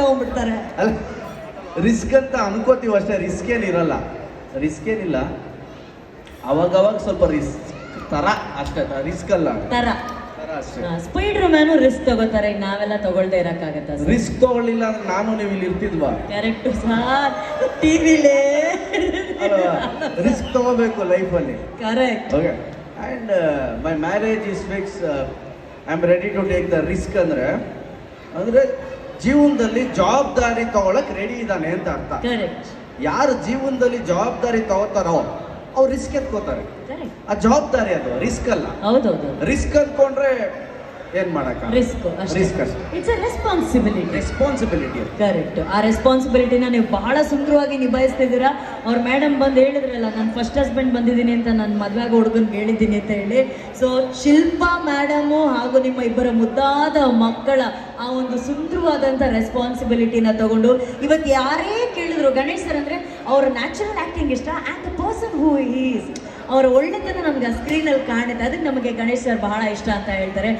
ತಗೊಂಡ್ಬಿಡ್ತಾರೆ ಅಲ್ಲ ರಿಸ್ಕ್ ಅಂತ ಅನ್ಕೋತೀವಿ ಅಷ್ಟೇ ರಿಸ್ಕ್ ಏನಿರಲ್ಲ ರಿಸ್ಕ್ ಏನಿಲ್ಲ. ಅವಾಗವಾಗ ಸ್ವಲ್ಪ ರಿಸ್ಕ್ ತರ ಅಷ್ಟೇ ರಿಸ್ಕ್ ಅಲ್ಲ. ತರ. ಸ್ಪೈಡರ್ ಮ್ಯಾನು ರಿಸ್ಕ್ ತಗೋತಾರೆ ನಾವೆಲ್ಲ ತಗೊಳ್ದೆ ಇರಕ್ಕಾಗತ್ತ? ರಿಸ್ಕ್ ತಗೊಳ್ಳಿಲ್ಲ ಅಂದ್ರೆ ನಾನು ನೀವು ಇಲ್ಲಿ ಇರ್ತಿದ್ವಾ? ಕರೆಕ್ಟ್ ಸರ್ ಟಿವಿಲೇ ರಿಸ್ಕ್ ತಗೋಬೇಕು ಲೈಫಲ್ಲಿ correct okay and my marriage is fix I am ready to take the risk ಅಂದರೆ ಅಂದರೆ ಜೀವನದಲ್ಲಿ ಜವಾಬ್ದಾರಿ ತಗೊಳಕ್ ರೆಡಿ ಇದ್ದಾನೆ ಅಂತ ಅರ್ಥ. ಕರೆಕ್ಟ್ ಯಾರು ಜೀವನದಲ್ಲಿ ಜವಾಬ್ದಾರಿ ತಗೋತಾರೋ ಅವ್ರು ರಿಸ್ಕ್ ಎತ್ಕೋತಾರೆ. ಆ ಜವಾಬ್ದಾರಿ ಅದು ರಿಸ್ಕ್ ಅಲ್ಲ. ಹೌದೌದು. ರಿಸ್ಕ್ ಅನ್ಕೊಂಡ್ರೆ ಏನ್ ಮಾಡಕ್ಕ? ರಿಸ್ಕ್ ರಿಸ್ಕ್ ಅಷ್ಟೇ. It's a responsibility responsibility correct ಆ ರೆಸ್ಪಾನ್ಸಿಬಿಲಿಟಿನ ನೀವು ಬಹಳ ಸುಂದರವಾಗಿ ನಿಭಾಯಿಸ್ತಿದ್ದೀರಾ? ಅವ್ರ ಮೇಡಮ್ ಬಂದು ಹೇಳಿದ್ರಲ್ಲ ನಾನು ಫಸ್ಟ್ ಹಸ್ಬೆಂಡ್ ಬಂದಿದ್ದೀನಿ ಅಂತ ನನ್ನ ಮದುವೆ ಹುಡುಗನ್ಗೆ ಹೇಳಿದ್ದೀನಿ ಅಂತ ಹೇಳಿ. ಸೊ ಶಿಲ್ಪಾ ಮೇಡಮು ಹಾಗೂ ನಿಮ್ಮ ಇಬ್ಬರ ಮುದ್ದಾದ ಮಕ್ಕಳ ಆ ಒಂದು ಸುಂದರವಾದಂಥ ರೆಸ್ಪಾನ್ಸಿಬಿಲಿಟಿನ ತಗೊಂಡು ಇವತ್ತು ಯಾರೇ ಕೇಳಿದ್ರು ಗಣೇಶ್ ಸರ್ ಅಂದರೆ ಅವ್ರ ನ್ಯಾಚುರಲ್ ಆ್ಯಕ್ಟಿಂಗ್ ಇಷ್ಟ and the person who is ಅವರ ಒಳ್ಳೆತನ ನಮ್ಗೆ ಆ ಸ್ಕ್ರೀನಲ್ಲಿ ಕಾಣುತ್ತೆ. ಅದಕ್ಕೆ ನಮಗೆ ಗಣೇಶ್ ಸರ್ ಬಹಳ ಇಷ್ಟ ಅಂತ ಹೇಳ್ತಾರೆ.